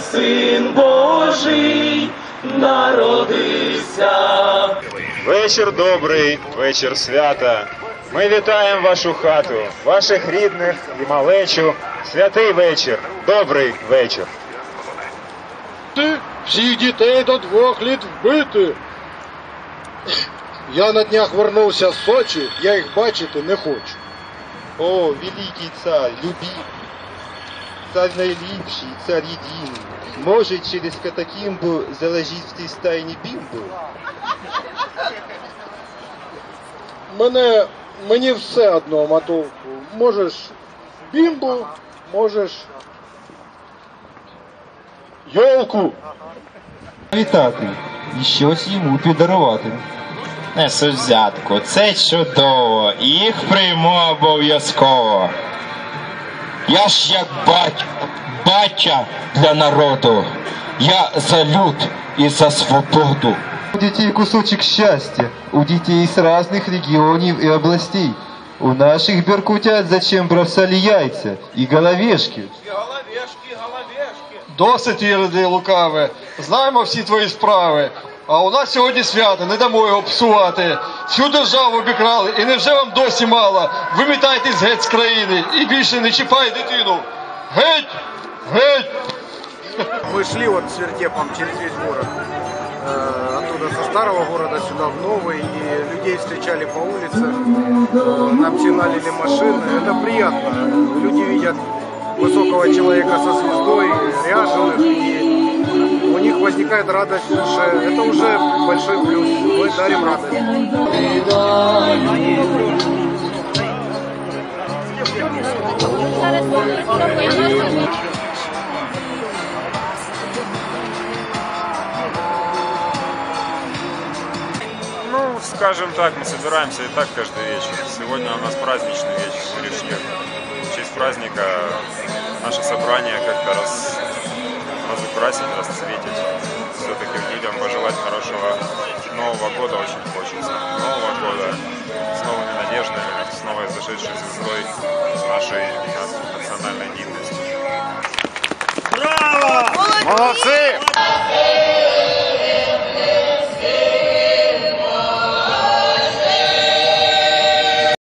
син Божий народився. Вечір добрий, вечір свята. Ми вітаємо вашу хату, ваших рідних і малечу. Святий вечір, добрий вечір. Ти всіх дітей до двох літ вбити. Я на днях вернувся з Сочі, я їх бачити не хочу. О, великий царь, любимый, царь наилипший, царь единый, может через катакимбу заложить в той стайне бимбу? Мене, мені все одно, матовку. Можеш бімбу, можеш йолку. Вітати і щось йому піддарувати. Несу взятку, це чудово, їх прийму обов'язково. Я ж як батько, батя для народу. Я за люд і за свободу. У детей кусочек счастья, у детей с разных регионов и областей. У наших беркутят зачем бросали яйца и головешки. Досить іроди лукаве. Знаємо всі твої справи. А у нас сьогодні свято, не дамо його псувати. Всю державу обікрали, і невже вам досі мало? Вимітайтесь геть з країни і більше не чіпай дитину. Геть! Геть! Мы шли вот с вертепом через весь город. Э, Оттуда со старого города сюда в новый. И людей встречали по улице. Э, Нам сигналили машины. Это приятно. Люди видят высокого человека со звездой, ряженых. И у них возникает радость в душе. Это уже большой плюс. Мы дарим радость. Ну, скажем так, мы собираемся и так каждый вечер. Сегодня у нас праздничный вечер, мы решили в честь праздника наше собрание как-то раз, разукрасить, расцветить. Все-таки людям пожелать хорошего Нового года очень хочется. Нового года с новыми надеждами, с новой зашедшей звездой нашей национальной гидности. Молодці!